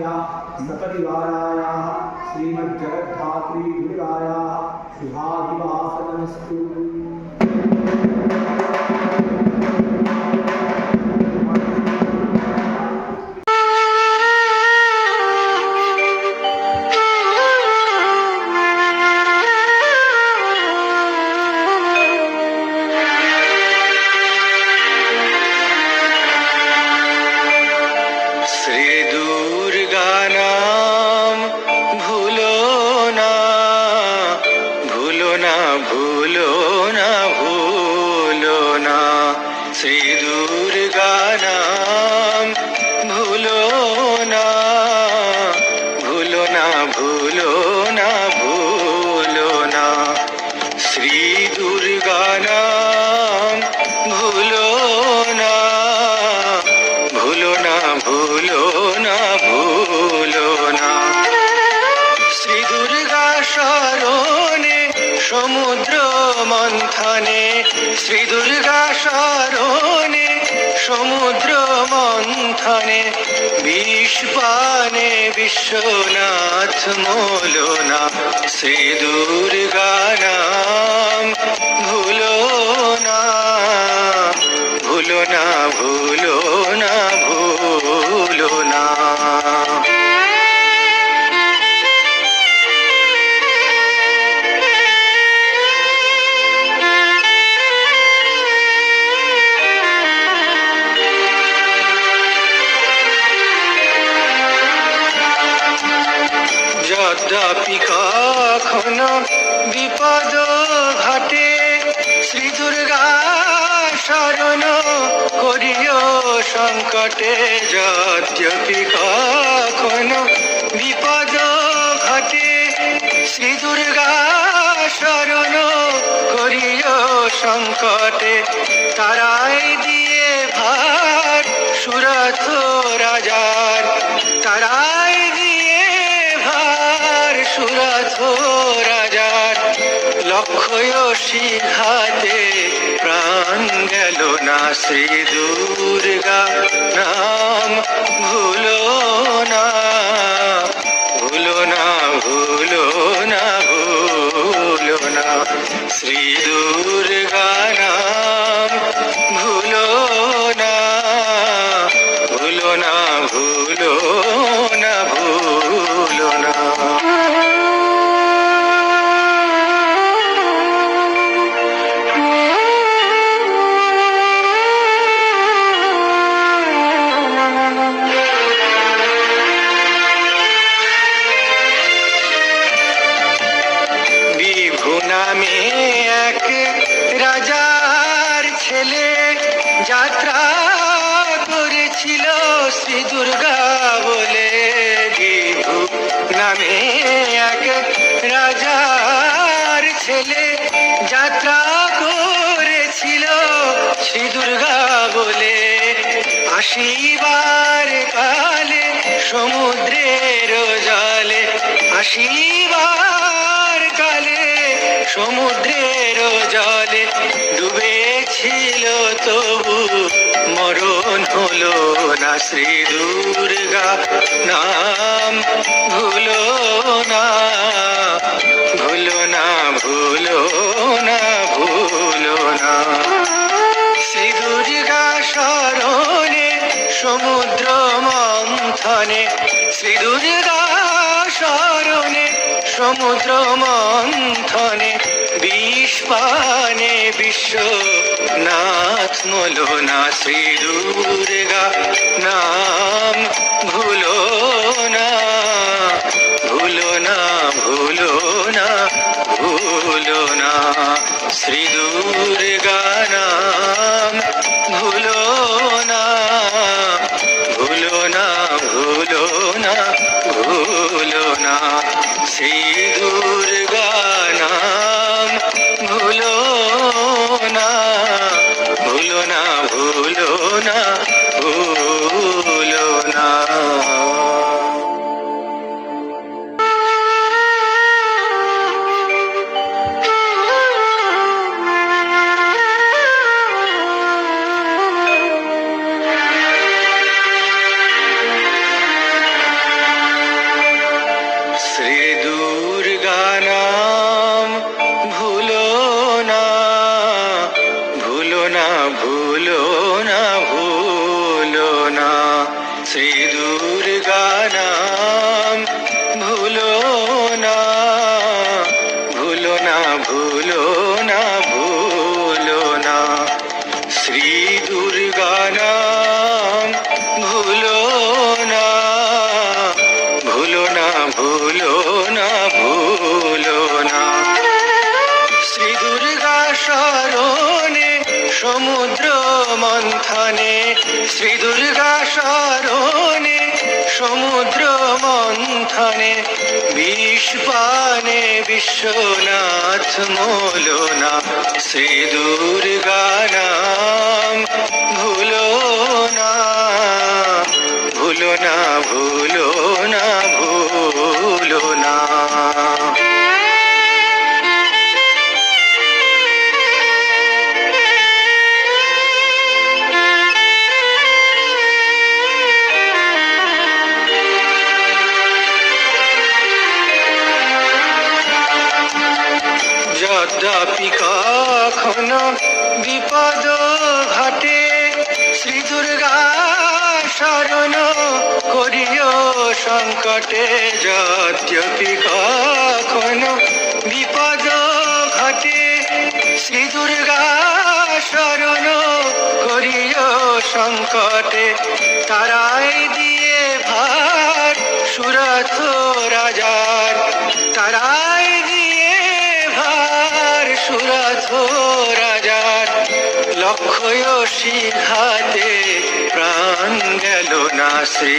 सन्निधिया सपरिवाराया श्रीमज्जगद्धात्री दुर्गाया शुभाधिवासनमस्तु Sedu Durga মন্থনে, Shri Durga শরণে, সমুদ্র মন্থনে বিশ্বানে বিশ্বনাথ মোলনা শ্রী দুর্গা নাম ভুলো না ভুলো না, ভুলো কখনো বিপদ ঘটে। শ্রী দুর্গা শরণ করিও সংকটে। যদ্যপি কখনো বিপদ ঘটে। শ্রী দুর্গা শরণ করিও সংকটে। তারাই লক্ষ্য হাতে প্রাণ গেল না শ্রী দুর্গা নাম ভুলো না ভুলো না ভুলো না ভুলো না। শ্রী দুর্গা নাম ভুলো না ভুলো না ভুলো না ভুলো না। দুর্গা বলে বিভু নামে এক রাজার ছেলে যাত্রা করেছিল। শ্রী দুর্গা বলে আসিবার কালে সমুদ্রের জলে আসিবার সমুদ্রের জলে ডুবেছিল তবু মরণ হলো না শ্রী দুর্গা নাম ভুলো না ভুলো না ভুলো না ভুলো না। শ্রী দুর্গা শরণে, সমুদ্র মন্থনে শ্রী দুর্গা শরণে সমুদ্র মন্থনে বিষ পানে বিশ্ব নাথ মলো না শ্রী দুর্গা নাম ভুলো না ভুলো না ভুলো না ভুলো না। শ্রী দুর্গা নাম ভুলো না ভুলো না ভুলো না ভুলো না। শ্রী দুর্গা নাম ভুলো না ভুলো না ভুলো না। শ্রী দুর্গা নাম ভুলো না ভুলো না ভুলো না ভুলো না। শ্রী দুর্গা নাম ভুলো না ভুলো না ভুলো না ভুলো না। শ্রী দুর্গা শরণে, সমুদ্র মন্থনে শ্রী দুর্গা শরণে বিষপানে বিশ্বনাথ মোলনা শ্রী দুর্গা নাম ভুলো না ভুলো না ভুলো না কখনো বিপদ ঘটে। শ্রী দুর্গা শরণ করিও সংকটে। যদ্যপি কখনো বিপদ ঘটে। শ্রী দুর্গা শরণ করিও সংকটে। তারাই লক্ষ্য সিংহাতে প্রাণ গেল না শ্রী